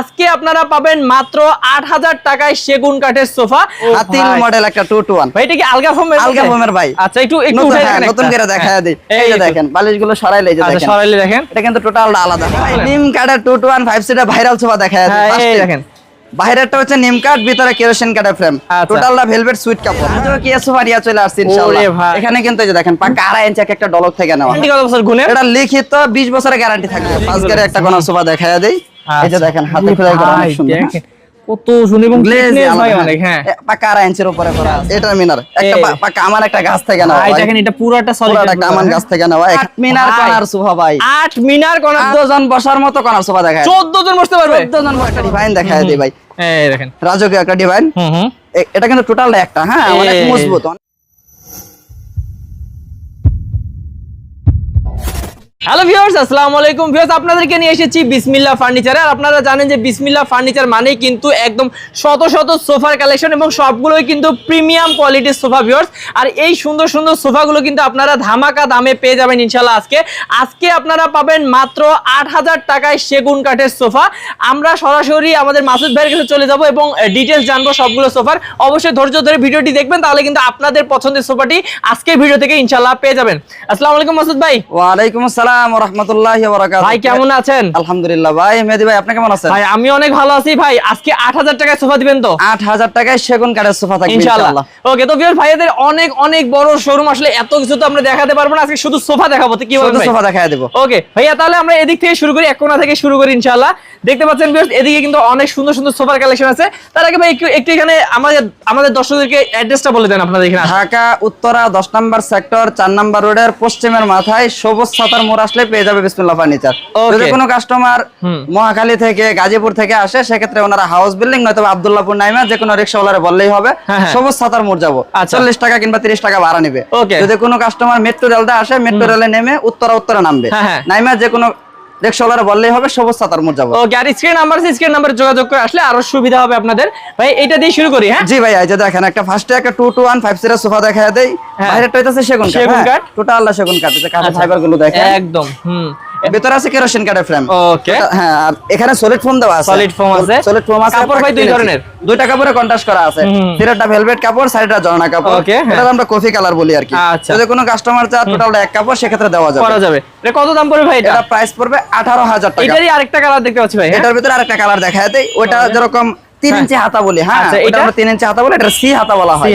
আজকে আপনারা পাবেন মাত্র আট হাজার টাকায় সেগুন কাঠের সোফা। হাতিল মডেল একটা টু টু ওয়ান ভাই এটা কি আলগা ফোম আলগা ফোমের ভাই। আচ্ছা একটু একটু নতুন হ্যাঁ। করে দেখা হ্যাঁ, দিই। এই। দেখেন। বালিশগুলো সরাইলে যে আচ্ছা দেখেন। সরাইলে দেখেন। এটা কিন্তু টোটাল আলাদা। নিম কাঠের two two one five seater viral sofa দেখা হ্যাঁ, দেখেন। বাইরেরটা হচ্ছে নিম কাঠ ভিতরে কেরোসিন কাঠের ফ্রেম আচ্ছা। টোটালটা ভেলভেট সুইট কাপড়। আজও কি সোফা নিয়ে চলে আসছে ইনশাআল্লাহ। এখানে কিন্তু এই যে দেখেন পাকা আড়াই ইঞ্চি একটা ডলক থেকে নেওয়া। এটা লিখিত 20 বছরের গ্যারান্টি থাকবে। পাঁচ গারে একটা কোন সোফা দেখায়া দেই। এই যে আচ্ছা। দেখেন হাতে খোদাই করা অনেক সুন্দর। কত এবং ভাই অনেক হ্যাঁ। পাকা ইঞ্চির উপরে করা। এটা মিনার একটা পাকা আমার একটা গাছ থেকে নেওয়া ভাই। দেখেন এটা পুরোটা সলিড পুরাটা একটা আমান গাছ থেকে নেওয়া। এক মিনার ভাই। কর্নার সোফা ভাই। আট মিনার কোন 14 জন বসার মতো কর্নার সোফা দেখায় 14 জন বসতে পারবে? 14 জন একটা ডিভাইন দেখায় দিই ভাই। এই দেখেন। রাজকীয় একটা ডিভাইন। হুম হুম। এটা কিন্তু টোটালটা একটা হ্যাঁ অনেক মজবুত হ্যালো ভিউয়ার্স আসসালামু আলাইকুম। ভিউয়ার্স আপনাদেরকে নিয়ে এসেছি বিসমিল্লাহ ফার্নিচারে আর আপনারা জানেন যে বিসমিল্লাহ ফার্নিচার মানেই কিন্তু একদম শত শত সোফার কালেকশন এবং সবগুলোই কিন্তু প্রিমিয়াম কোয়ালিটির সোফা ভিউয়ার্স আর এই সুন্দর সুন্দর সোফাগুলো কিন্তু আপনারা ধামাকা দামে পেয়ে যাবেন ইনশাল্লাহ আজকে। আজকে আপনারা পাবেন মাত্র আট হাজার টাকায় সেগুন কাঠের সোফা। আমরা সরাসরি আমাদের মাসুদ ভাইয়ের কাছে চলে যাব এবং ডিটেলস জানব সবগুলো সোফার। অবশ্যই ধৈর্য ধরে ভিডিওটি দেখবেন, তাহলে কিন্তু আপনাদের পছন্দের সোফাটি আজকের ভিডিও থেকে ইনশাল্লাহ পেয়ে যাবেন। আসসালামু আলাইকুম মাসুদ ভাই। ওয়ালাইকুম আসসালাম। ওয়া রাহমাতুল্লাহি ওয়া বারাকাতুহু। ভাই কেমন আছেন? আলহামদুলিল্লাহ ভাই মেহেদি ভাই আপনি কেমন আছেন? ভাই আমি অনেক ভালো আছি ভাই। আজকে আট হাজার টাকায় সোফা দিবেন তো? 8000 টাকায় সেগুন কাঠের সোফা থাকবে ইনশাআল্লাহ। ওকে তো ভিউয়ার ভাইয়াদের অনেক অনেক বড় শোরুম আসলে এত কিছু তো আমরা দেখাতে পারব না। আজকে শুধু সোফা দেখাবো তো কি? সোফা দেখায় দেব। ওকে ভাইয়া তাহলে আমরা এদিক থেকে শুরু করি এক কোণা থেকে শুরু করি ইনশাআল্লাহ। দেখতে পাচ্ছেন ভিউয়ার্স এদিকে কিন্তু অনেক সুন্দর সুন্দর সোফার কালেকশন আছে। তার আগে ভাই একটু একটু এখানে আমাদের আমাদের দর্শকদেরকে অ্যাড্রেসটা বলে দেন আপনাদের এখানে। Dhaka Uttara 10 number sector 4 number রোডের পশ্চিমের মাথায় সবুজ ছাতার মোড় আসলে পেয়ে যাবে বিসমুল্লাহ ফার্নিচার। যদি কোনো কাস্টমার মহাকালী মহাখালী থেকে গাজীপুর থেকে আসে সেক্ষেত্রে ওনারা হাউস বিল্ডিং নয়তো আব্দুল্লাহপুর নাইমা যে কোনো রিক্সাওয়ালারে বললেই হবে হ্যাঁ, হ্যাঁ। সবুজ ছাতার মোড় যাব। আচ্ছা। চল্লিশ টাকা কিংবা তিরিশ টাকা ভাড়া নিবে। যদি কোনো কাস্টমার মেট্রো রেলটা আসে মেট্রো রেলে নেমে উত্তরা উত্তরা নামবে হ্যাঁ। নাইমা যে কোনো রিক্সাওয়ালারে বললেই হবে সবুজ ছাতার যাব। ওকে আর স্ক্রিন নাম্বার আছে স্ক্রিন নাম্বারে যোগাযোগ করে আসলে আরও সুবিধা হবে আপনাদের। ভাই এটা দিয়ে শুরু করি হ্যাঁ? জি ভাই এই যে দেখেন একটা ফার্স্টে একটা two two one five seater sofa দেখা দেই। হ্যাঁ। বাইরেটা হইতাছে সেগুন কাঠ সেগুন কাঠ। টোটাল সেগুন কাঠ যে কাঠের আচ্ছা। ফাইবারগুলো দেখেন। একদম হুম। ভিতরে আছে কেরোসিন কাঠের ফ্রেম ওকে হ্যাঁ আর এখানে সলিড ফোম দেওয়া আছে। Solid foam আছে। সলিড ফোম আছে কাপড় ভাই দুই ধরনের? দুইটা কাপড়ে কন্ট্রাস্ট করা আছে। তিনটা ভেলভেট কাপড় সাইডটা জর্না কাপড়। Okay, হ্যাঁ। এটা আমরা কফি কালার বলি আর কি। আচ্ছা। যদি কোনো কাস্টমার চায় টোটালটা এক কাপড় সেক্ষেত্রে দেওয়া যাবে। করা যাবে। এটা কত দাম পড়বে ভাই এটা? প্রাইস পড়বে আঠারো হাজার টাকা। এটারই আরেকটা কালার দেখতে পাচ্ছি ভাই হ্যাঁ? এটার ভিতরে আরেকটা কালার দেখায় দেই। ওটা যেরকম তিন। ইঞ্চি হাতা বলি হ্যাঁ? আচ্ছা, এটা? আমরা তিন ইঞ্চি হাতা বলে এটা সি হাতা বলা হয়.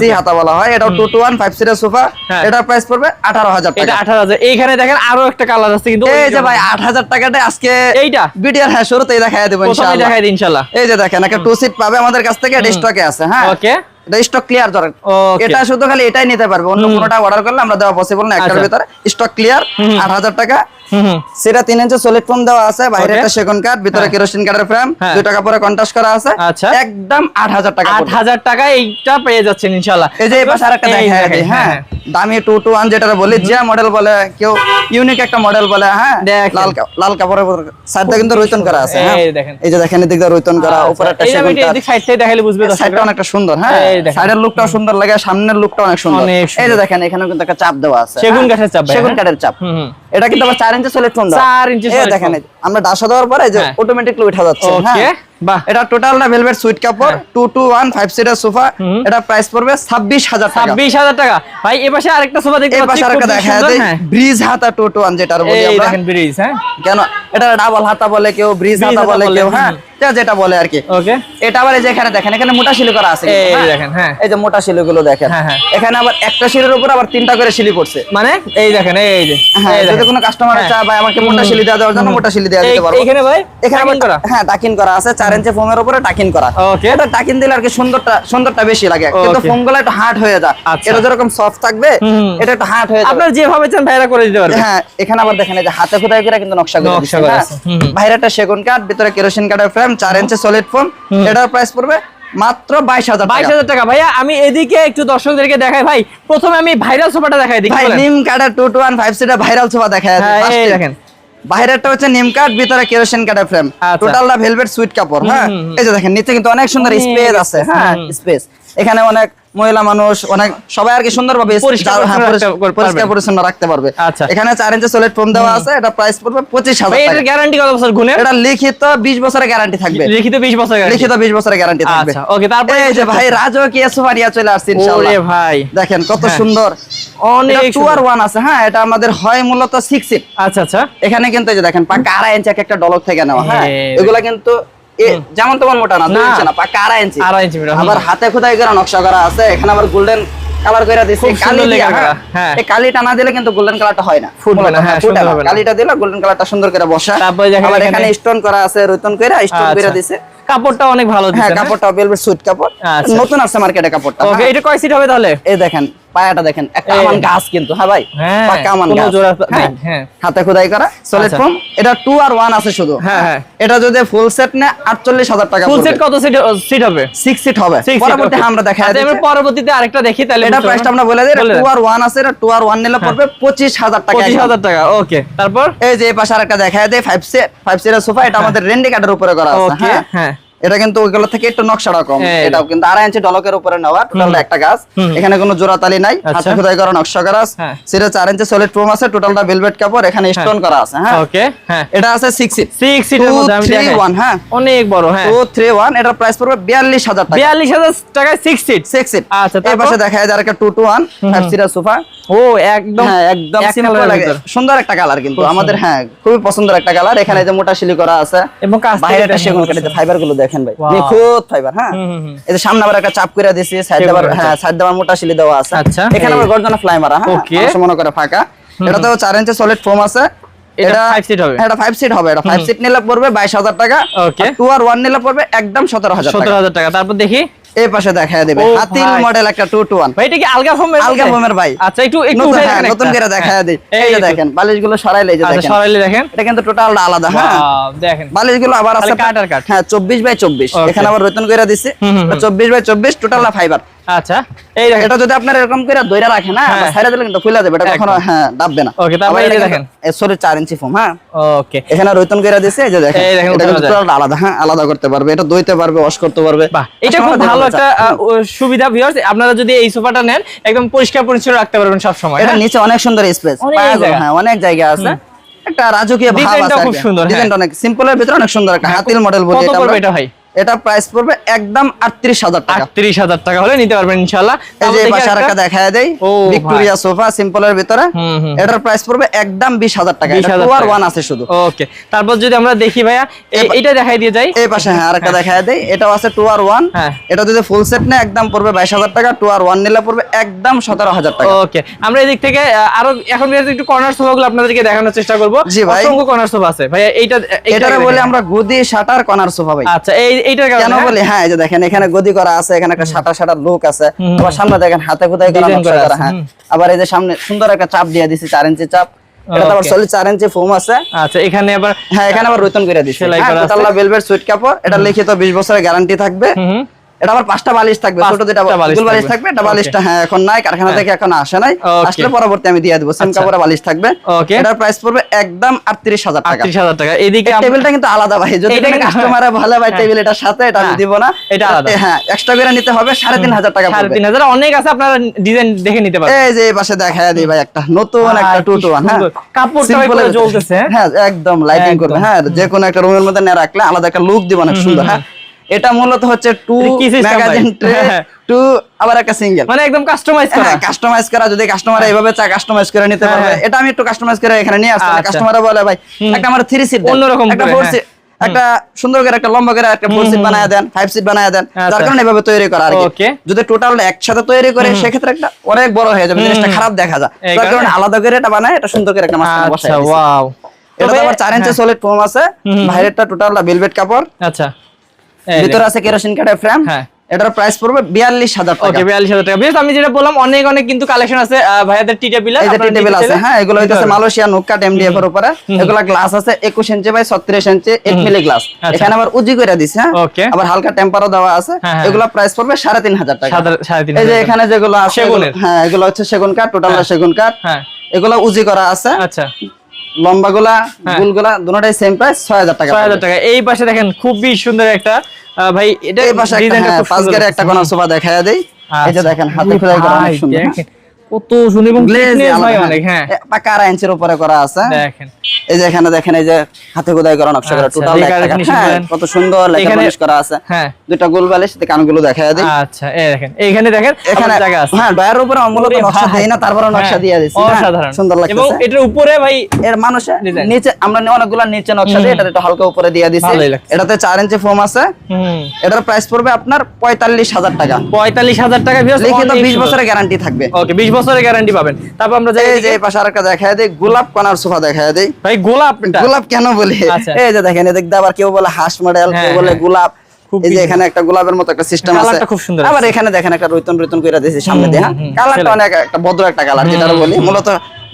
সি হাতা বলা হয় এটা two two one five seater sofa. এটার প্রাইস পড়বে আঠারো হাজার টাকা। আঠারো হাজার। এইখানে দেখেন আরও একটা কালার আছে কিন্তু এই যে ভাই আট হাজার টাকাটা আজকে এইটা? ভিডিওর হ্যাঁ শুরুতেই দেখায় দেবো প্রথমে ইনশাআল্লাহ। দেখাই দিই ইনশাল্লাহ এই যে দেখেন একটা টু সিট পাবে আমাদের কাছ থেকে এটা স্টকে আছে হ্যাঁ? ওকে এটা স্টক ক্লিয়ার ধরেন। এটা শুধু খালি এটাই নিতে পারবে। অন্য কোনোটা অর্ডার করলে আমরা দেওয়া পসিবল না। একটার আচ্ছা। ভিতরে স্টক ক্লিয়ার আট হাজার টাকা। সেটা তিন ইঞ্চি সলিড ফোন দেওয়া আছে বাইরে একটা সেগুন কাঠ ভিতরে। কেরোসিন কাঠের ফ্রেম। দুই টাকা পরে কন্টাস্ট করা আছে। আচ্ছা। একদম আট হাজার টাকা আট হাজার টাকা এইটা পেয়ে যাচ্ছেন ইনশাল্লাহ এই যে এবার আর একটা হ্যাঁ। হ্যাঁ। দামি টু টু ওয়ান যেটা বলি যে মডেল বলে কেউ ইউনিক একটা মডেল বলে হ্যাঁ। লাল লাল কাপড়ের সাইডটা কিন্তু রৈতন করা আছে হ্যাঁ এই যে দেখেন এদিক দিয়ে রৈতন করা উপরে একটা সেগুন সাইড থেকে দেখাইলে বুঝবে সাইডটা। অনেকটা সুন্দর হ্যাঁ। সাইডের লুকটাও সুন্দর লাগে সামনের লুকটা অনেক সুন্দর এই যে দেখেন এখানে কিন্তু একটা চাপ দেওয়া আছে সেগুন হ্যাঁ? কাঠের চাপ সেগুন হ্যাঁ? কাঠের চাপ। এটা কিন্তু আবার চার ইঞ্চি সলিড ফোন চার ইঞ্চি solid দেখেন আমরা ডাসা দেওয়ার পরে এই যে হ্যাঁ। অটোমেটিকলি উঠা যাচ্ছে হ্যাঁ। এটা টোটালটা ভেলভেট সুইট কাপড় হ্যাঁ। Two two one five seater sofa এটা প্রাইস পড়বে ছাব্বিশ হাজার টাকা। ছাব্বিশ হাজার টাকা। ভাই এ পাশে আরেকটা সোফা দেখতে পাচ্ছি আরেকটা দেখা যায় হ্যাঁ। ব্রিজ হাতা টু টু ওয়ান যেটার বলি আমরা। দেখেন ব্রিজ হ্যাঁ। কেন? এটা ডাবল হাতা বলে কেউ ব্রিজ হাতা বলে কেউ হ্যাঁ। যেটা বলে আর কি ওকে এটা আবার এই যে এখানে দেখেন এখানে মোটা শিলি করা আছে এই হ্যাঁ? দেখেন, হ্যাঁ। এই যে মোটা শিলি গুলো দেখেন হ্যাঁ। এখানে আবার একটা শিলের উপর আবার তিনটা করে শিলি পড়ছে মানে এই দেখেন এই যে যদি কোনো কাস্টমার। চায় ভাই আমাকে মোটা শিলি দেওয়া দেওয়ার জন্য মোটা শিলি দেওয়া দিতে পারব এইখানে ভাই এখানে আবার করা হ্যাঁ টাকিন করা আছে ইঞ্চি ফোমের উপরে টাকিন করা. এটা টাকিন দিলে আর কি সুন্দরটা সুন্দরটা বেশি লাগে কিন্তু Okay. ফোমগুলো একটু হার্ড হয়ে যায় আচ্ছা। এটা যেরকম সফট থাকবে এটা একটু হার্ড হয়ে যাবে আপনার যেভাবে চান ভাইরা করে দিতে পারবে হ্যাঁ এখানে আবার দেখেন এই যে হাতে খোদাই করে কিন্তু নকশা করে নকশা করা। বাইরেটা সেগুন কাঠ ভিতরে কেরোসিন কাঠের ফ্রেম চার ইঞ্চি সলিড ফোম এটার প্রাইস পড়বে মাত্র বাইশ হাজার বাইশ হাজার টাকা। ভাইয়া আমি এদিকে একটু দর্শকদেরকে দেখাই। ভাই প্রথমে আমি ভাইরাল সোফাটা দেখাই দিই ভাই নিম কাটার two two one five seater viral sofa দেখা যাচ্ছে হ্যাঁ। দেখেন। বাইরেরটা হচ্ছে নিম কাঠ ভিতরে কেরোসিন কাঠের ফ্রেম। টোটালটা ভেলভেট সুইট কাপড় হ্যাঁ। এই যে দেখেন নিচে কিন্তু অনেক সুন্দর স্পেস আছে হ্যাঁ স্পেস এখানে অনেক মহিলা মানুষ অনেক সবাই আর কি সুন্দরভাবে পরিষ্কার হ্যাঁ, পরিচ্ছন্ন রাখতে পারবে। আচ্ছা। এখানে চার ইঞ্চি সলিড ফোম দেওয়া আছে এটা প্রাইস পড়বে পঁচিশ হাজার এটার গ্যারান্টি কত বছর গুণের? এটা লিখিত বিশ বছরের গ্যারান্টি থাকবে। লিখিত 20 বছর লিখিত বিশ বছরের গ্যারান্টি থাকবে। আচ্ছা ওকে তারপরে এই যে ভাই রাজকীয় সোফা নিয়ে চলে আসছে ইনশাআল্লাহ। ওরে ভাই। দেখেন কত হ্যাঁ। সুন্দর। অনেক টু আর ওয়ান আছে হ্যাঁ এটা আমাদের হয় মূলত সিক্স আচ্ছা আচ্ছা। এখানে কিন্তু এই যে দেখেন পাকা আড়াই ইঞ্চি এক একটা ডলক থেকে নেওয়া হ্যাঁ হ্যাঁ, এগুলা কিন্তু যেমন তেমন মোটা না দুই না। ইঞ্চি না পাকা আড়াই ইঞ্চি আড়াই ইঞ্চি মোটা, হুম। আবার হাতে খোদাই করা নকশা করা আছে এখানে আবার গোল্ডেন কালার করে দিছি কালি হ্যাঁ। হ্যাঁ। এই কালিটা না দিলে কিন্তু গোল্ডেন কালারটা হয় না ফুটবে না, হ্যাঁ, ফুটে সুন্দর না। হবে কালিটা দিলে গোল্ডেন কালারটা সুন্দর করে বসা তারপরে দেখেন আবার এখানে- স্টোন করা আছে রতন করে স্টোন করে আচ্ছা। দিছে কাপড়টা অনেক ভালো হ্যাঁ কাপড়টা ভেলভেট সুইট কাপড় আচ্ছা। নতুন আছে মার্কেটে কাপড়টা ওকে হ্যাঁ। এটা কয় সিট হবে তাহলে এই দেখেন পায়াটা দেখেন একটা। আমান গাছ কিন্তু হ্যাঁ ভাই হ্যাঁ, পাকা আমান গাছ হ্যাঁ। হ্যাঁ। হাতে খোদাই করা সলিড আচ্ছা। ফোম এটা টু আর ওয়ান আছে শুধু হ্যাঁ, হ্যাঁ। এটা যদি ফুল সেট নেয় আটচল্লিশ হাজার টাকা ফুল সেট কত সিট সিট হবে সিক্স সিট হবে Six seat, পরবর্তী okay। আমরা দেখা আচ্ছা, এবার পরবর্তীতে আরেকটা দেখি তাহলে এটা বুঝতে প্রাইসটা আমরা বলে দিই বলে টু আর ওয়ান আছে এটা টু আর ওয়ান নিলে পড়বে পঁচিশ হাজার টাকা পঁচিশ একদম। হাজার টাকা ওকে তারপর এই যে এই পাশে আরেকটা দেখা দেয় ফাইভ সেট ফাইভ সিটের সোফা এটা আমাদের রেন্ডি কার্ডের উপরে করা আছে হ্যাঁ হ্যাঁ এটা কিন্তু ওইগুলো থেকে একটু নকশাটা কম। এটাও কিন্তু আড়াই ইঞ্চি ডলকের উপরে নেওয়া টোটাল একটা গাছ। এখানে কোনো জোড়া তালি নাই। আচ্ছা। হাতে খোদাই করা নকশা করা আছে হ্যাঁ। সেটা চার ইঞ্চি সলিড ফোম আছে টোটালটা ভেলভেট কাপড় এখানে স্টোন করা আছে হ্যাঁ। ওকে হ্যাঁ। এটা আছে সিক্স সিট সিক্স সিটের মধ্যে আমি দেখাই। ওয়ান হ্যাঁ। অনেক বড় হ্যাঁ। টু থ্রি ওয়ান এটার প্রাইস পড়বে বিয়াল্লিশ হাজার টাকা। বিয়াল্লিশ হাজার টাকায় সিক্স সিট সিক্স সিট আচ্ছা, এই? পাশে দেখা যায় একটা two two one five seater sofa ও একদম হ্যাঁ একদম সিম্পল লাগে। সুন্দর একটা কালার কিন্তু। আমাদের হ্যাঁ খুবই পছন্দের একটা কালার এখানে যে মোটা শিলি করা আছে এবং থেকে বাইরে একটা সেগুন কাঠিতে ফাইবারগুলো দেখেন ভাই. নিখুঁত ফাইবার হ্যাঁ। এই যে সামনে আবার একটা চাপ করে দিছি সাইড আবার দেওয়ার হ্যাঁ সাইড দেওয়ার মোটা শিলি দেওয়া আছে। আচ্ছা। এখানে। আবার গর্জনা ফ্লাই মারা হ্যাঁ? ওকে মনে করে ফাঁকা। এটা তো 4 ইঞ্চি সলিড ফোম আছে। এটা 5 সিট হবে? এটা 5 সিট হবে এটা 5 সিট নিলে পড়বে বাইশ হাজার টাকা। ওকে 2 আর 1 নিলে পড়বে একদম সতেরো হাজার সতেরো টাকা। 17000 টাকা। তারপর দেখি। এই পাশে দেখায় দেবে। মডেল একটা ভাই এটা কি আলগা আলগা ফোমের ভাই। আচ্ছা একটু হ্যাঁ, দেখেন নতুন একটা। করে দেখা এই যে দেখেন বালিশগুলো সরাইলে যে আচ্ছা দেখেন। সরাইলে দেখেন। এটা কিন্তু টোটাল আলাদা হ্যাঁ? Wow, দেখেন। বালিশগুলো আবার আছে হ্যাঁ চব্বিশ বাই চব্বিশ। Okay. এখানে আবার রতন দিছে। হুম, হুম, হুম। চব্বিশ বাই চব্বিশ টোটাল ফাইবার আচ্ছা। এই এটা যদি আপনার এরকম করে দইরা রাখেন হ্যাঁ হ্যাঁ। দিলে কিন্তু যাবে এটা কখনো হ্যাঁ ডাববে না। তারপর এই দেখেন। কিন্তু- এ, sorry, চার ইঞ্চি ফোম হ্যাঁ। ওকে। এখানে রতন দিছে এই যে দেখেন এই দেখেন, এটা কিন্তু আলাদা হ্যাঁ আলাদা করতে পারবে এটা দইতে পারবে ওয়াশ করতে পারবে। বাহ এটা খুব ভালো একটা সুবিধা ভিউয়ার্স আপনারা যদি এই সোফাটা নেন একদম পরিষ্কার পরিচ্ছন্ন রাখতে পারবেন সব সময় এটা নিচে অনেক সুন্দর স্পেস অনেক জায়গা। হ্যাঁ অনেক জায়গা আছে। একটা রাজকীয় ভাব ডিজাইনটা আছে খুব সুন্দর, হ্যাঁ। ডিজাইনটা অনেক সিম্পলের ভিতরে অনেক সুন্দর একটা হাতিল মডেল বলি কত এটা পড়বে এটা ভাই? এটা প্রাইস পড়বে একদম আটত্রিশ হাজার টাকা। আটত্রিশ হাজার টাকা হলে নিতে পারবেন ইনশাল্লাহ এই যে দেখি ও, ভিক্টোরিয়া সোফা সিম্পলের ভিতরে। এটার প্রাইস পড়বে একদম বিশ হাজার টাকা। এটা 20,000 টু আর ওয়ান আছে শুধু। ওকে। তারপর যদি আমরা দেখি ভাইয়া এই- এইটা দেখাই দিয়ে যাই। এই পাশে হ্যাঁ আরেকটা দেখায় দেই। এটাও আছে টু আর ওয়ান হ্যাঁ। এটা যদি ফুল সেট নেয় একদম পড়বে বাইশ হাজার টাকা। টু আর ওয়ান নিলে পড়বে একদম সতেরো হাজার টাকা। ওকে। আমরা এদিক থেকে আরও এখন একটু কর্নার সোফা গুলো আপনাদেরকে দেখানোর চেষ্টা করব। জি ভাই। কর্নার সোফা আছে। ভাইয়া এইটা এটা বলে আমরা গদি শাটার কর্নার সোফা ভাই। আচ্ছা এই এইটার কেন বলি? হ্যাঁ এই যে দেখেন এখানে গদি করা আছে এখানে একটা সাটা সাটার লুক আছে। আবার সামনে দেখেন হাতে খুদাই করা নকশা করা করা হ্যাঁ। আবার এই যে সামনে সুন্দর একটা চাপ দিয়ে দিছি ইঞ্চি চাপ। এটা আবার ইঞ্চি ফোম আছে। আচ্ছা এখানে আবার হ্যাঁ এখানে আবার রতন করে দিছি। সেলাই হ্যাঁ করা আছে। টোটাল ভেলভেট সুইট কাপড়। এটা লিখিত 20 বছরের গ্যারান্টি থাকবে। এটা আবার পাঁচটা বালিশ থাকবে ছোট দুটা বালিশ বালিশ থাকবে। থাকবে এটা বালিশটা হ্যাঁ এখন নাই কারখানা থেকে এখন আসে নাই। আসলে পরবর্তী আমি দিয়ে দেবো সেম আচ্ছা। কাপড়ে বালিশ থাকবে। এটার প্রাইস পড়বে একদম 38000 টাকা। আটত্রিশ হাজার টাকা। এদিকে টেবিলটা কিন্তু আলাদা ভাই যদি এইটা ভালো ভাই হ্যাঁ। টেবিল এটার সাথে এটা আমি হ্যাঁ, দিব না। এটা আলাদা। হ্যাঁ এক্সট্রা করে নিতে হবে সাড়ে তিন হাজার টাকা অনেক আছে আপনারা ডিজাইন দেখে নিতে পারবেন। এই যে এই পাশে দেখায় দিই ভাই একটা নতুন একটা হ্যাঁ। কাপড়টা পুরো জ্বলতেছে, হ্যাঁ? হ্যাঁ একদম লাইটিং করবে হ্যাঁ যে কোনো একটা রুমের মধ্যে নিয়ে রাখলে আলাদা একটা লুক দিব অনেক সুন্দর হ্যাঁ। এটা মূলত হচ্ছে টু? ম্যাগাজিন ট্রে হ্যাঁ। টু আবার একটা সিঙ্গেল মানে একদম কাস্টমাইজ করা। হ্যাঁ কাস্টমাইজ করা। যদি কাস্টমার এইভাবে চা কাস্টমাইজ করে নিতে হ্যাঁ, পারবে। হ্যাঁ। এটা আমি একটু কাস্টমাইজ করে এখানে নিয়ে আসছি। আচ্ছা। কাস্টমার বলে ভাই একটা আমার থ্রি সিট অন্যরকম একটা ফোর হ্যাঁ। সিট একটা সুন্দর করে একটা লম্বা করে একটা ফোর সিট বানায় দেন ফাইভ সিট বানায় দেন। যার আচ্ছা। কারণে এভাবে তৈরি করা আর কি. যদি টোটাল একসাথে তৈরি করে সেক্ষেত্রে একটা অনেক বড় হয়ে যাবে জিনিসটা খারাপ দেখা যায়। যার কারণে? আলাদা করে এটা বানায় এটা সুন্দর করে একটা মাঝখানে বসায় আচ্ছা ওয়াও এটা আবার চার ইঞ্চি সলিড ফোম আছে। হুম। বাইরেরটা টোটাল ভেলভেট কাপড়। আচ্ছা। ভিতরে আছে কেরোসিন কাঠের ফ্রেম হ্যাঁ। এটার প্রাইস পড়বে বিয়াল্লিশ হাজার টাকা। বিয়াল্লিশ হাজার টাকা। বেশ আমি যেটা বললাম অনেক অনেক কিন্তু কালেকশন আছে ভাইয়াদের টি টেবিল এই আছে হ্যাঁ এগুলো হইতেছে মালয়েশিয়া নুকাট এমডিএফ এর উপরে। এগুলা গ্লাস আছে 21 inch by 36 inch 8 milli glass আচ্ছা। এখানে আবার উজি করে দিছে হ্যাঁ. আবার হালকা টেম্পারও দেওয়া আছে। হ্যাঁ, হ্যাঁ। এগুলা প্রাইস পড়বে 3500 টাকা। এই যে এখানে যেগুলো আছে হ্যাঁ এগুলো হচ্ছে সেগুন কাঠ টোটাল সেগুন কাঠ হ্যাঁ। এগুলো উজি করা আছে। আচ্ছা। লম্বা গোলা গোল গোলা দুটোটাই সেম প্রাইস 6000 টাকা ছয় হাজার পড়বে। টাকা। এই পাশে দেখেন খুবই সুন্দর একটা ভাই এটা এই পাশে একটা হ্যাঁ পাঁচ গাড়ি একটা লাগছে। কোনা সোফা দেখায়া দেই। এটা দেখেন হাতে খোদাই করা অনেক সুন্দর। কত সুন্দর এবং গ্লেজ ভাই অনেক হ্যাঁ। পাকা ইঞ্চির উপরে করা আছে। দেখেন। এই যে এখানে দেখেন এই যে হাতে খোদাই করা নকশা করা আচ্ছা, টোটাল finishing করেন। কত সুন্দর লেখা করা আছে। হ্যাঁ। গোল বালিশ সাথে কানগুলো দেখা দেই। আচ্ছা এই দেখেন এইখানে দেখেন এখানে জায়গা আছে। হ্যাঁ উপরে মূলত ওরে নকশা দেই না তারপরে নকশা হ্যাঁ, দিয়ে দিছি। হ্যাঁ, অসাধারণ। সুন্দর এবং এটার উপরে ভাই এর মানুষে নিচে আমরা অনেকগুলো নিচে নকশা দিই এটা একটু হালকা উপরে দিয়ে দিছি। এটাতে চার ইঞ্চি ফোম আছে। হুম। এটার প্রাইস পড়বে আপনার পঁয়তাল্লিশ হাজার টাকা। পঁয়তাল্লিশ হাজার টাকা লিখিত বিশ বছরের গ্যারান্টি থাকবে। ওকে বিশ বছরের গ্যারান্টি পাবেন। তারপর আমরা যাই এই যে এই পাশে আরেকটা দেখা দেই গোলাপ কনার সোফা দেখা দেই। ভাই গোলাপ এটা? গোলাপ কেন বলি? আচ্ছা। এই যে দেখেন দিয়ে আবার কেউ বলে হাঁস মডেল কেউ হ্যাঁ, বলে হ্যাঁ। গোলাপ। এই যে এখানে একটা গোলাপের মতো একটা সিস্টেম আছে। খুব সুন্দর আবার এখানে দেখেন একটা রৈতন রৈতন করে দিয়েছি সামনে দিয়ে হুম, হুম, কালারটা অনেক একটা ভদ্র একটা কালার যেটা বলি মূলত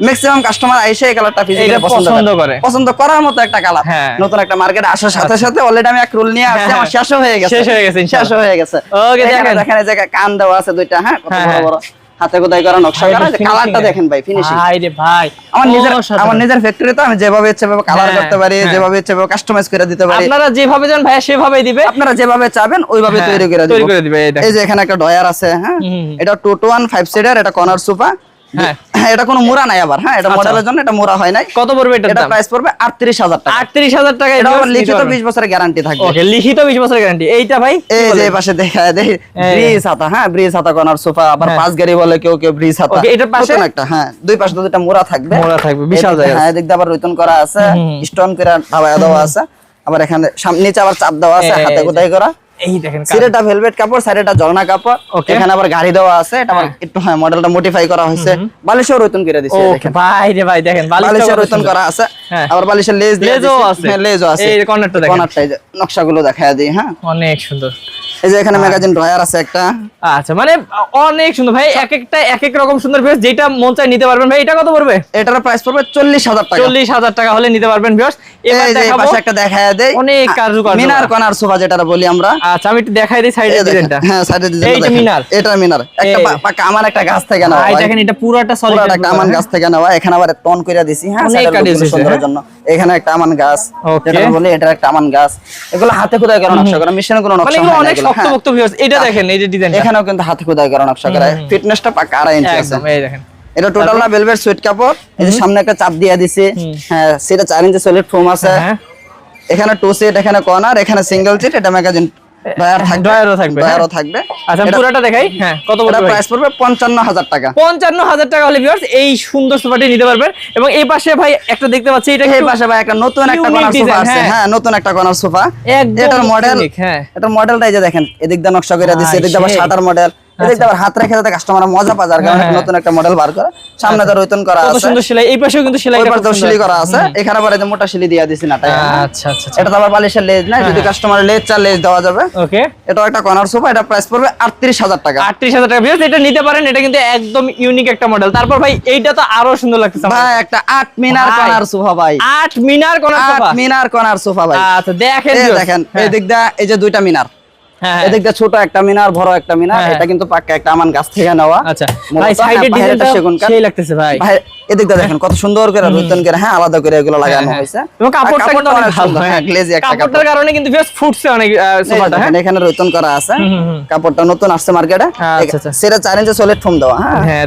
ম্যাক্সিমাম কাস্টমার আইসে এই কালারটা ফিজিক্যালি পছন্দ পছন্দ করে। করে। পছন্দ করার মতো একটা কালার। নতুন একটা মার্কেট আসার সাথে সাথে অলরেডি আমি এক রোল নিয়ে আসছি হ্যাঁ, আমার। শেষ হয়ে গেছে। শেষ হয়ে গেছে, শেষ হয়ে গেছে। ওকে, এখানে দেখেন। দেখেন এই জায়গায় কান দেওয়া আছে দুইটা কত বড় হ্যাঁ। বড়। হাতে কোদাই করা নকশা করা কালারটা দেখেন ভাই ফিনিশিং ভাই রে ভাই আমার নিজের আমার নিজের ফ্যাক্টরি তো আমি যেভাবে ইচ্ছে ভাবে কালার হ্যাঁ, করতে পারি হ্যাঁ। যেভাবে ইচ্ছে ভাবে কাস্টমাইজ করে দিতে পারি। আপনারা যেভাবে চান ভাইয়া সেভাবেই দিবে। আপনারা যেভাবে চাবেন ওইভাবে হ্যাঁ, তৈরি করে তৈরি করে দিবে, এই যে এখানে একটা ডয়ার আছে হ্যাঁ? এটা two two one five seater এটা কর্নার সোফা হ্যাঁ। এটা কোনো মোড়া নাই আবার হ্যাঁ এটা আচ্ছা। মডেলের জন্য এটা মোড়া হয় নাই। কত পড়বে এটার এটা প্রাইস পড়বে আটত্রিশ হাজার টাকা। আটত্রিশ হাজার টাকা এটা আবার লিখিত বিশ বছরের গ্যারান্টি থাকবে। ওকে লিখিত বিশ বছরের গ্যারান্টি এইটা ভাই এই যে পাশে দেখা দেই ব্রিজ হাতা হ্যাঁ ব্রিজ হাতা কর্নার সোফা আবার হ্যাঁ। পাঁচ গাড়ি বলে কেউ কেউ ব্রিজ হাতা। Okay, এটার পাশে? একটা হ্যাঁ দুই পাশে দুইটা মোড়া থাকবে। মোড়া থাকবে, বিশাল জায়গা হ্যাঁ দিয়ে আবার রৈতন করা আছে। স্টোন করে দেওয়া আছে। আবার এখানে সামনে নিচে আবার চাপ দেওয়া আছে হাতে। কোথায় করা। এই দেখেন সিরেটা ভেলভেট কাপড় সাইডেটা ঝর্ণা কাপড়। এখানে আবার গাড়ি দেওয়া আছে এটা আবার একটু হ্যাঁ মডেলটা মডিফাই করা হয়েছে। বালিশেও রৈতন করে দিছে ওকে ভাই রে ভাই দেখেন বালিশের কত করা আছে। হ্যাঁ। আবার বালিশের লেজ লেজও আছে। হ্যাঁ লেজও আছে। এই কর্নারটা দেখেন। কর্নারটা এই যে নকশাগুলো দেখা দিই হ্যাঁ। অনেক সুন্দর। এই যে এখানে ম্যাগাজিন ড্রয়ার আছে একটা। আচ্ছা মানে অনেক সুন্দর। ভাই এক একটা এক এক রকম সুন্দর যেটা মন চাই নিতে পারবেন। ভাই এটা কত পড়বে? এটার প্রাইস পড়বে চল্লিশ হাজার টাকা। চল্লিশ হাজার টাকা হলে নিতে পারবেন এবার এই যে পাশে একটা দেখায় দেই। অনেক কারুকার্য। মিনার কর্নার সোফা যেটা বলি আমরা। আচ্ছা আমি একটু দেখাই দিই সাইডের ডিজাইনটা হ্যাঁ সাইডের ডিজাইনটা এইটা মিনার। এটা মিনার। একটা পাকা আমার একটা গাছ থেকে নেওয়া ভাই ভাই। দেখেন এটা পুরোটা সলিড একটা আমান গাছ থেকে নেওয়া। এখানে আবার টন দিছি হ্যাঁ সুন্দরের হ্যাঁ। জন্য। এখানে একটা আমান গাছ। যেটা বলি এটা একটা আমান গাছ। এগুলো হাতে খোদাই করা নকশা করা মেশিনে কোনো মানে নকশা অনেক এগুলো, হ্যাঁ। ভিউয়ার্স এটা দেখেন এই যে ডিজাইনটা এখানেও কিন্তু হাতে খোদাই করা নকশা করা। ফিটনেসটা পাকা আড়াই ইঞ্চি আছে। এই দেখেন। এটা টোটাল না ভেলভেট সুইট কাপড়। এই যে সামনে একটা চাপ দিয়ে দিছি। হ্যাঁ সেটা চার ইঞ্চি সলিড ফোম আছে। হ্যাঁ। এখানে টু সিট এখানে কর্নার এখানে সিঙ্গেল সিট এটা ম্যাগাজিন ডয়ার থাকবে। ড্রয়ারও থাকবে। ডয়ারও থাকবে। আচ্ছা পুরোটা দেখাই। হ্যাঁ কত প্রাইস পড়বে টাকা। পঞ্চান্ন হাজার টাকা হলে ভিউয়ার্স এই সুন্দর সোফাটি নিতে পারবেন। এবং এই পাশে ভাই একটা দেখতে পাচ্ছি এটা এই পাশে ভাই একটা নতুন একটা কর্নার সোফা আছে। হ্যাঁ। হ্যাঁ নতুন একটা কর্নার সোফা এটার মডেল হ্যাঁ। এটার যে দেখেন এদিক নকশা করে দিচ্ছে এদিক শাটার মডেল আবার হাত রেখে কাস্টমার মজা পায় যার কারণে হ্যাঁ, নতুন একটা মডেল বার করে। সামনে তো রৈতন করা আছে। সুন্দর সেলাই এই পাশেও কিন্তু সেলাই ওই পাশে শিলি করা আছে। এখানে যে মোটা দিয়ে দিছি আচ্ছা আচ্ছা এটা তো আবার বালিশের লেজ নাই যদি কাস্টমার লেজ চার লেজ দেওয়া যাবে। ওকে। এটাও একটা কর্নার সোফা এটা প্রাইস পড়বে আটত্রিশ হাজার টাকা। আটত্রিশ হাজার টাকা। ভিউয়ার্স এটা নিতে পারেন এটা কিন্তু একদম ইউনিক একটা মডেল তারপর ভাই এইটা তো আরও সুন্দর লাগতেছে ভাই একটা মিনার। কর্নার সোফা ভাই। মিনার মিনার কর্নার সোফা ভাই। আচ্ছা দেখেন হ্যাঁ, এই যে দুইটা মিনার। ছোট একটা মিনার বড় একটা মিনার। এটা কিন্তু পাক্কা একটা আমান গাছ থেকে নেওয়া। আচ্ছা ভাই সাইডের ডিজাইনটা সেগুন কাঠ। সেই লাগতেছে ভাই। ভাই এদিক দেখেন কত সুন্দর করে রুতন করে হ্যাঁ আলাদা করে এগুলো লাগানো হয়েছে। এবং কাপড়টা কিন্তু অনেক ভালো হ্যাঁ গ্লেজি একটা কাপড়টার কারণে কিন্তু ভিউয়ার্স ফুটছে অনেক আহ, এই যে সোফাটা হ্যাঁ। এখানে রুতন করা আছে। কাপড়টা নতুন আসছে মার্কেটে। আচ্ছা, আচ্ছা। সেটা চার ইঞ্চি সলিড ফোম দেওয়া হ্যাঁ। হ্যাঁ,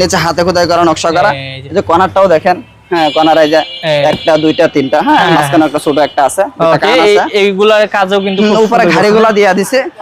নিচে হাতে খোদাই করা নকশা করা। এই যে। কর্নারটাও দেখেন হ্যাঁ কর্নার এই যে একটা দুইটা তিনটা হ্যাঁ হ্যাঁ, মাঝখানে একটা ছোট একটা আছে। একটা এই আছে। এইগুলার কাজও কিন্তু উপরে ঘাড়ি ঘাড়িগুলা দিয়া দিছে। হ্যাঁ হ্যাঁ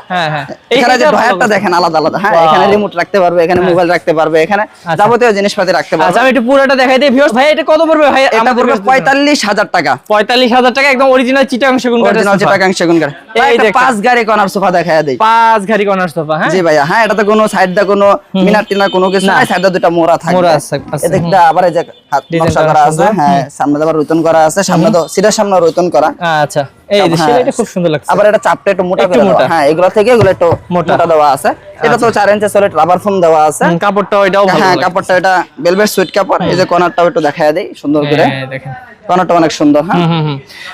এখানে যে এইটা ভালো ড্রয়ারটা দেখেন আলাদা আলাদা। হ্যাঁ এখানে রিমোট রাখতে পারবে এখানে মোবাইল রাখতে পারবে এখানে যাবতীয় জিনিসপাতি রাখতে পারবে। আচ্ছা আমি একটু পুরোটা দেখাই দিই। ভিউয়ার্স ভাই এটা কত পড়বে? ভাই এটা পড়বে পঁয়তাল্লিশ হাজার টাকা। পঁয়তাল্লিশ হাজার টাকা একদম অরিজিনাল চিটাং সেগুন কাঠের অরিজিনাল সোফা। সেগুন কাঠ এই দেখেন। পাঁচ গাড়ি কর্নার সোফা দেখায় দেই। পাঁচ ঘাড়ি কর্নার সোফা হ্যাঁ? জি ভাইয়া হ্যাঁ এটাতে কোনো সাইড দা কোনো মিনার টিনার কোনো কিছু না। নাই সাইড দা দুটা মোড়া থাকবে। মোড়া আছে, আছে, আবার এই যে হাত নকশা করা করা আছে হ্যাঁ সামনে রুতন করা আছে সামনে তো সিটার সামনে রুতন করা। আচ্ছা। এই যে। সেলাইটা খুব সুন্দর লাগছে। আবার এটা চাপটা একটু মোটা করে মোটা। হ্যাঁ এগুলো থেকে এগুলো একটু মোটা। মোটা দেওয়া আছে। এটা তো চার ইঞ্চি সলিড রাবার ফোম দেওয়া আছে। কাপড়টা এটাও ভালো হ্যাঁ কাপড়টা এটা সুইট কাপড়। এই যে কর্নারটাও একটু দেখায় দেই সুন্দর করে। হ্যাঁ, দেখেন। কর্নারটা অনেক সুন্দর হ্যাঁ।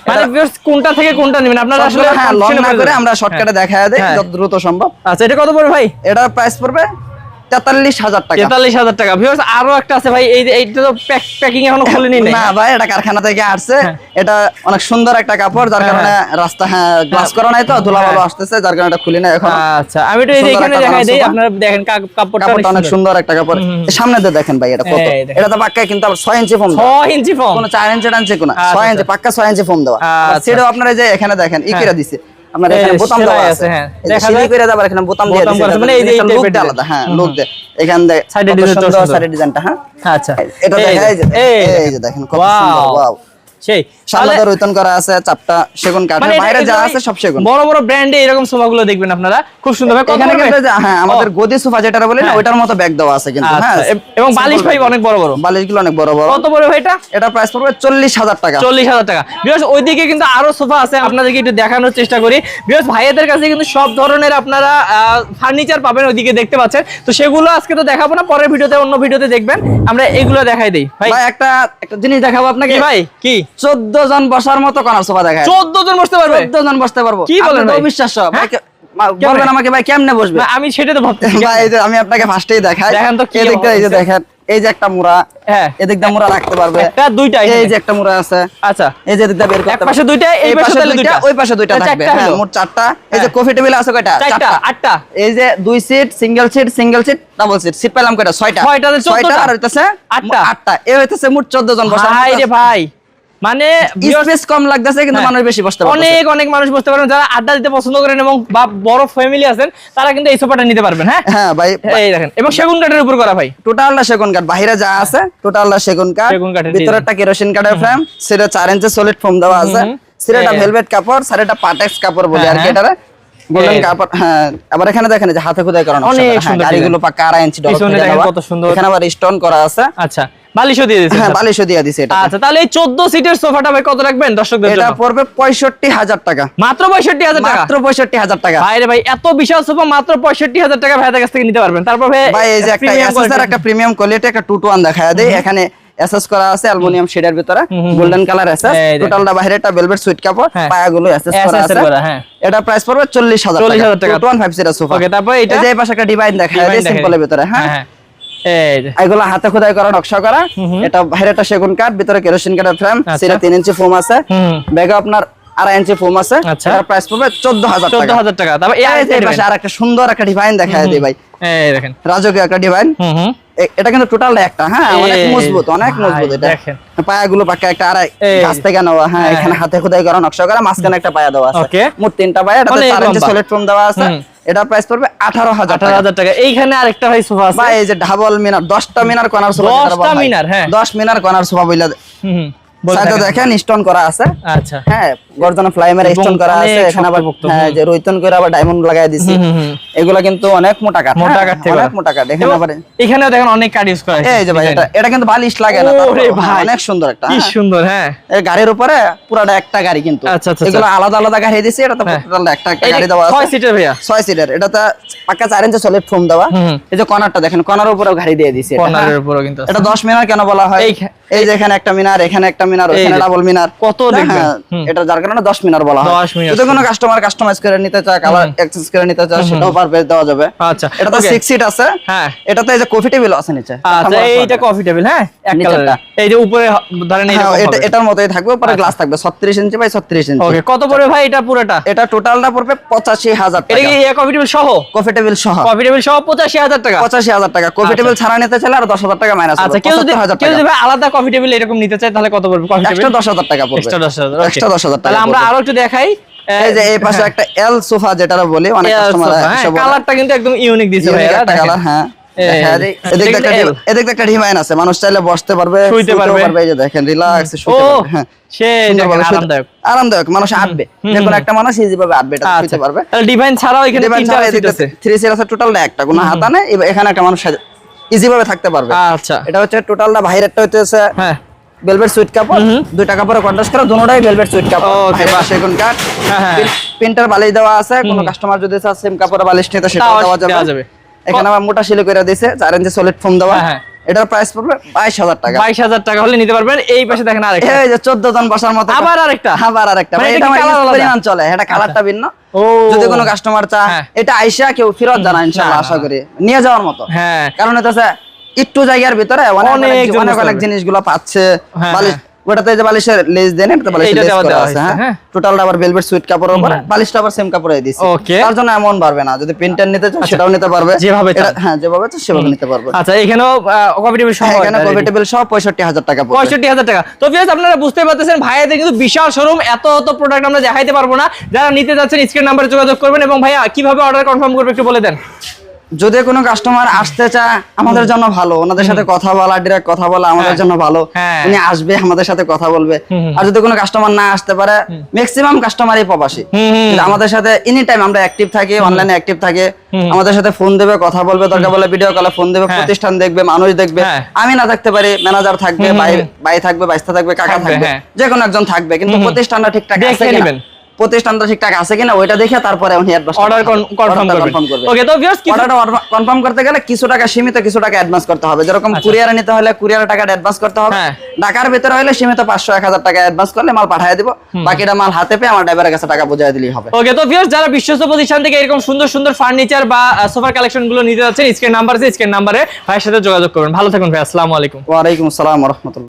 মানে কোনটা থেকে কোনটা নেবেন? আপনারা আসলে হ্যাঁ লং না করে আমরা শর্টকাটে দেখায় দেই হ্যাঁ। যত দ্রুত সম্ভব। আচ্ছা এটা কত পড়বে ভাই? এটার প্রাইস পড়বে তেতাল্লিশ হাজার টাকা। তেতাল্লিশ হাজার টাকা। ভিউয়ার্স আরও একটা আছে ভাই এই এইটা তো প্যাকিং এখনও খুলেনি না ভাই এটা কারখানা থেকে আসছে। এটা অনেক সুন্দর একটা কাপড় যার হ্যাঁ, কারণে রাস্তা হ্যাঁ গ্লাস করা নাই তো ধুলা ভালো আসতেছে যার কারণে এটা খুলি না এখন। আচ্ছা আমি তো এই যে এখানে দেখাই দেই আপনারা দেখেন কা- কাপড়টা কাপড়টা অনেক সুন্দর। একটা কাপড়। হুম, হুম। সামনে দিয়ে দেখেন ভাই এটা কত? এটা তো পাক্কা কিন্তু আবার ইঞ্চি ফোম ছয় ইঞ্চি কোনো চার ইঞ্চি টানছে কোনো আচ্ছা, ইঞ্চি আচ্ছা। পাক্কা ছয় ইঞ্চি ফোম দেওয়া। আচ্ছা। সেটাও আপনারা যে এখানে দেখেন ইকিরা হ্যাঁ। দিছে। আপনার এখানে বোতাম দেওয়া আছে, হ্যাঁ। দেখা যায়। করে দেওয়ার এখানে বোতাম দিয়ে আছে, মানে এই যে এই লুক টাইপের দিয়ে আলাদা হ্যাঁ লুক। দিয়ে এখান সুন্দর। সাইডের ডিজাইনটা হ্যাঁ আচ্ছা এটা দেখা যে, এই যে এই এই যে দেখেন কত সুন্দর ওয়াও সেই তো রৈতন করা আছে চাপটা সেগুন কাঠের মানে বাইরে যা আছে সব সেগুন। বড় বড় ব্র্যান্ডে এরকম সোফাগুলো দেখবেন আপনারা। খুব সুন্দর এখানে কিন্তু হ্যাঁ আমাদের গদি সোফা যেটা বলি না হ্যাঁ। মতো ব্যাগ দেওয়া আছে কিন্তু আচ্ছা, হ্যাঁ। এবং বালিশ ভাই অনেক বড় বড়। বালিশগুলো অনেক বড় বড়। কত বড় ভাই এটা? এটা প্রাইস পড়বে চল্লিশ হাজার টাকা। চল্লিশ হাজার টাকা। বিকজ ওইদিকে কিন্তু আরও সোফা আছে আপনাদেরকে একটু দেখানোর চেষ্টা করি। বিকজ ভাইয়াদের কাছে কিন্তু সব ধরনের আপনারা ফার্নিচার পাবেন ওইদিকে দেখতে পাচ্ছেন। তো সেগুলো আজকে তো দেখাবো না পরের ভিডিওতে অন্য ভিডিওতে দেখবেন। আমরা এগুলো দেখাই দিই। ভাই একটা একটা জিনিস দেখাবো আপনাকে। ভাই? কি? চোদ্দ জন বসার মতো কর্নার সোফা দেখায়। চোদ্দ জন বসতে পারবে? চোদ্দ জন বসতে পারব। কি বলেন ভাই? হ্যাঁ? বলবেন আমাকে ভাই কেমনে বসবে? আমি সেটা তো ভাবতেছি। ভাই এই যে আমি আপনাকে ফার্স্টেই দেখাই। দেখান তো কি এদিকটা এই যে দেখেন এই যে একটা মুড়া। হ্যাঁ। এদিক রাখতে পারবে। একটা দুইটা এই যে একটা মুড়া আছে। আচ্ছা। এই যে এদিক বের করতে এক পাশে দুইটা, এই পাশে তাহলে দুইটা। ওই পাশে দুইটা থাকবে। চারটা হ্যাঁ মোট চারটা। এই যে হ্যাঁ। কফি টেবিল আছে কয়টা? চারটা আটটা। এই যে দুই seat single seat single seat double seat seat পেলাম কয়টা? ছয়টা। ছয়টা আর হইতাছে আটটা। আটটা। এ হইতাছে মোট 14 জন বসার ভাই রে ভাই। মানে স্পেস কম লাগতেছে কিন্তু হ্যাঁ। মানুষ বেশি বসতে পারতেছে। অনেক অনেক মানুষ বসতে পারবেন যারা আড্ডা দিতে পছন্দ করেন এবং বা বড় ফ্যামিলি আছেন তারা কিন্তু এই সোফাটা নিতে পারবেন হ্যাঁ? হ্যাঁ ভাই এই দেখেন। এবং সেগুন কাঠের উপর করা ভাই। টোটালটা সেগুন কাঠ। বাইরে যা আছে টোটালটা সেগুন কাঠ। সেগুন কাঠের ভিতরেরটা কেরোসিন কাঠের ফ্রেম সেটা চার ইঞ্চি সলিড ফোম দেওয়া আছে। সেটা ভেলভেট কাপড় সারেটা পাটেক্স কাপড় বলে হ্যাঁ, আর কি হ্যাঁ। গোল্ডেন কাপড় হ্যাঁ। আবার এখানে দেখেন যে হাতে খোদাই করা নকশা অনেক। হ্যাঁ, সুন্দর গাড়িগুলো পাকা আড়াই ইঞ্চি ডলার কত সুন্দর। এখানে আবার স্টোন করা আছে। আচ্ছা। বালিশও দিয়ে দিয়েছেন হ্যাঁ বালিশও দিয়ে দিছে এটা আচ্ছা তাহলে এই চোদ্দ সিটের সোফাটা ভাই কত রাখবেন? দর্শকদের এটা পড়বে পঁয়ষট্টি হাজার টাকা। মাত্র পঁয়ষট্টি হাজার টাকা? মাত্র পঁয়ষট্টি হাজার টাকা। ভাই রে ভাই এত বিশাল সোফা মাত্র পঁয়ষট্টি হাজার টাকা ভাইয়াদের কাছ থেকে নিতে পারবেন। তারপর ভাই এই যে একটা premium এসএস এর quality- একটা প্রিমিয়াম কোয়ালিটি একটা টু টু ওয়ান দেখা দেয় এখানে এসএস করা আছে অ্যালুমিনিয়াম শেডের ভিতরে। Golden colour SS. টোটালটা বাইরে একটা ভেলভেট সুইট কাপড় হ্যাঁ। পায়াগুলো এসএস করা আছে। হ্যাঁ। এটা প্রাইস পড়বে 40000 টাকা। 40,000 টাকা। 2150 সোফা। Okay, তারপর এটা? যে পাশে একটা ডিভাইন দেখা যায় সিম্পলের ভিতরে হ্যাঁ হ্যাঁ। এগুলো হাতে খোদাই করা নকশা করা। এটা বাইরেটা সেগুন কাঠ ভিতরে কেরোসিন কাঠের ফ্রেম। সেটা তিন ইঞ্চি ফোম আছে। ব্যাগে আপনার আড়াই ইঞ্চি ফোম আছে। প্রাইস পড়বে 14000 চোদ্দ হাজার টাকা। তারপর এই পাশে নেবেন। আরেকটা সুন্দর একটা ডিভাইন দেখা যায় ভাই। এই দেখেন। রাজকীয় একটা ডিভাইন এটা কিন্তু টোটাল একটা হ্যাঁ অনেক মজবুত অনেক মজবুত এটা দেখেন। পায়াগুলো পাকা একটা আড়াই এই গাছ থেকে নেওয়া হ্যাঁ হ্যাঁ, এখানে হাতে খোদাই করা নকশা করা মাঝখানে একটা পায়া দেওয়া আছে. মোট তিনটা পায়া অনেক চার ইঞ্চি। সলিড ফোম দেওয়া আছে এটা প্রাইস পড়বে আঠারো হাজার আঠারো হাজার টাকা এইখানে আরেকটা ভাই সোফা আছে ভাই এই যে ডাবল মিনার দশটা মিনার কনার সোফা দশটা। মিনার, হ্যাঁ। দশ মিনার কনার সোফা বইলা সাইডে দেখেন। স্টোন করা আছে। আচ্ছা। হ্যাঁ গর্জন ফ্লাইমের স্টোন করা আছে এখানে আবার হ্যাঁ যে করে আবার ডায়মন্ড দিছি। এগুলা কিন্তু অনেক মোটা মোটা হ্যাঁ, অনেক মোটা এখানে আবার। এখানেও দেখেন অনেক ইউজ করা হয়েছে। এই যে ভাই এটা এটা কিন্তু বালিশ লাগে না ওরে ভাই। অনেক সুন্দর একটা কি হ্যাঁ। সুন্দর হ্যাঁ। এই গাড়ির উপরে পুরাটা একটা গাড়ি কিন্তু। আচ্ছা, আচ্ছা, এগুলো আলাদা আলাদা গাড়ি দিছে এটা তো হ্যাঁ। টোটাল একটা একটা গাড়ি দেওয়া ছয় আছে সিটের ভাইয়া। ছয় সিটের এটা তো পাক্কা চার ইঞ্চি সলিড ফোম দেওয়া। এই যে কর্নারটা দেখেন কর্নার উপরেও গাড়ি দিয়ে দিছে কর্নারের হ্যাঁ। কিন্তু এটা 10 মিনার কেন বলা হয়? এই যে এখানে একটা মিনার এখানে একটা মিনার ওখানে ডাবল মিনার। কত দেখবেন? হ্যাঁ, এটা যার কারণে 10 মিনার বলা হয়। 10 মিনার যদি কোনো কাস্টমার কাস্টমাইজ করে নিতে চায় কালার এক্সেস করে নিতে চায় সেটাও পারবে দেওয়া যাবে। আচ্ছা, এটা তো 6 সিট আছে। হ্যাঁ। এটাতে এই যে কফি টেবিল আছে নিচে। আচ্ছা এইটা কফি টেবিল হ্যাঁ? এক। কালারের এই যে উপরে ধরেন হ্যাঁ, এইরকম এটা এটার মতোই থাকবে পরে গ্লাস থাকবে 36 ইঞ্চি বাই 36 ইঞ্চি ওকে কত পড়বে ভাই এটা পুরোটা? এটা টোটালটা পড়বে 85000 এটা টাকা। কি কফি টেবিল সহ? কফি টেবিল সহ। কফি টেবিল সহ পঁচাশি হাজার টাকা? 85000 টাকা। কফি আচ্ছা। টেবিল ছাড়া নিতে চাইলে আর 10000 টাকা মাইনাস আচ্ছা কেউ যদি কেউ যদি ভাই আলাদা কফি টেবিল এরকম নিতে চায় তাহলে কত পড়বে কফি টেবিল এক্সট্রা 10000 টাকা পড়বে। এক্সট্রা দশ হাজার এক্সট্রা 10000 টাকা তাহলে আমরা আরও একটু দেখাই। এই যে এই পাশে একটা এল সোফা যেটা বলি অনেক কাস্টমার কালারটা কিন্তু একদম ইউনিক দিছে ভাই একটা কালার হ্যাঁ একটা আছে মানুষ চাইলে বসতে পারবে শুইতে পারবে। এই যে দেখেন রিল্যাক্স শুইতে পারবে হ্যাঁ। আরামদায়ক। আরামদায়ক মানুষ আটবে। একটা মানুষ ইজি ভাবে আটবে এটা শুইতে পারবে। তাহলে ডিভাইন ছাড়াও এখানে তিনটা ছাড়া সিট আছে। থ্রি সিট আছে টোটালটা একটা কোনো হাতা নেই এখানে একটা মানুষ ইজি ভাবে থাকতে পারবে। আচ্ছা। এটা হচ্ছে টোটালটা বাইরেরটা হচ্ছে হ্যাঁ। ভেলভেট সুইট কাপড় দুই টাকা পরে কন্ট্রাস্ট করে দুটোটাই ভেলভেট সুইট কাপড়। বাহ। সেগুন কাঠ? হ্যাঁ, হ্যাঁ। প্রিন্টার বালিশ দেওয়া আছে কোনো কাস্টমার যদি চায় সেম কাপড়ে বালিশ নিতে তাও দেওয়া যাবে। এখানে আবার মোটা শিলি করে দিয়েছে চার ইঞ্চি সলিড ফোম দেওয়া। হ্যাঁ, হ্যাঁ। এটার প্রাইস পড়বে বাইশ হাজার টাকা। বাইশ হাজার টাকা হলে নিতে পারবেন। এই পাশে দেখেন আরেকটা। এই যে চোদ্দ জন বসার মতো আবার আরেকটা? আবার আরেকটা। মানে এটা পরিমাণ চলে এটা কালারটা ভিন্ন। ও। যদি কোনো কাস্টমার চা হ্যাঁ। এটা আইসা কেউ ফেরত জানা ইনশাআল্লাহ আশা করি। নিয়ে যাওয়ার মতো। হ্যাঁ। কারণ এটা একটু জায়গার ভিতরে অনেক অনেক অনেক। জিনিসগুলো পাচ্ছে। ওটাতে যে বালিশের লেজ দেন এটা বালিশের লেজ করা আছে হ্যাঁ। টোটালটা আবার ভেলভেট সুইট কাপড়ের উপরে। বালিশটা আবার সেম কাপড়ে দিছি। তার জন্য এমন পারবে না। যদি প্রিন্টার নিতে চাও সেটাও নিতে পারবে। যেভাবে হ্যাঁ যেভাবে চাও সেভাবে নিতে পারবে। আচ্ছা এখানেও কফি টেবিল সহ এখানে এটা কফি ready। টেবিল সহ পঁয়ষট্টি হাজার টাকা তো আপনারা বুঝতে পারতেছেন ভাইয়াদের কিন্তু বিশাল শোরুম এত এত প্রোডাক্ট আমরা দেখাইতে পারব না। যারা নিতে যাচ্ছেন স্ক্রিন নাম্বারে যোগাযোগ করবেন। এবং ভাইয়া কীভাবে অর্ডার কনফার্ম করবে একটু বলে দেন। যদি কোনো কাস্টমার আসতে চায় আমাদের জন্য ভালো। ওনাদের সাথে কথা বলা ডিরেক্ট কথা বলা আমাদের হ্যাঁ। জন্য ভালো। হ্যাঁ। উনি আসবে আমাদের সাথে কথা বলবে। আর যদি কোনো কাস্টমার না আসতে পারে ম্যাক্সিমাম কাস্টমারই প্রবাসী। আমাদের সাথে এনি টাইম আমরা অ্যাক্টিভ থাকি অনলাইনে অ্যাক্টিভ থাকে আমাদের সাথে ফোন দেবে কথা বলবে দরকার বলে ভিডিও কলে ফোন দেবে হ্যাঁ। প্রতিষ্ঠান দেখবে মানুষ দেখবে। আমি না থাকতে পারি ম্যানেজার থাকবে ভাই ভাই থাকবে বাইস্তা থাকবে কাকা থাকবে। যে কোনো একজন থাকবে। কিন্তু প্রতিষ্ঠানটা ঠিকঠাক আছে প্রতিষ্ঠানটা ঠিকঠাক আছে কিনা ওইটা দেখে তারপরে উনি অ্যাডভান্স অর্ডার কনফার্ম করবেন ওকে তো ভিউয়ার্স কি অর্ডারটা কনফার্ম করতে গেলে কিছু টাকা সীমিত কিছু টাকা অ্যাডভান্স করতে হবে। যেরকম কুরিয়ারে নিতে হলে কুরিয়ারে টাকা অ্যাডভান্স করতে হবে। হ্যাঁ। ঢাকার ভিতরে হলে সীমিত পাঁচশো এক হাজার টাকা অ্যাডভান্স করলে মাল পাঠিয়ে দিব। বাকিটা মাল হাতে পেয়ে আমার ড্রাইভারের কাছে টাকা বুঝিয়ে দিলেই হবে। ওকে তো ভিউয়ার্স যারা বিশ্বস্ত প্রতিষ্ঠান থেকে এরকম সুন্দর সুন্দর ফার্নিচার বা সোফার কালেকশনগুলো নিতে যাচ্ছেন স্ক্রিন নাম্বার আছে স্ক্রিন নাম্বারে ভাইয়ের সাথে যোগাযোগ করবেন। ভালো থাকুন ভাই আসসালামু আলাইকুম। ওয়ালাইকুম আসসালাম রহমতুল্লাহ।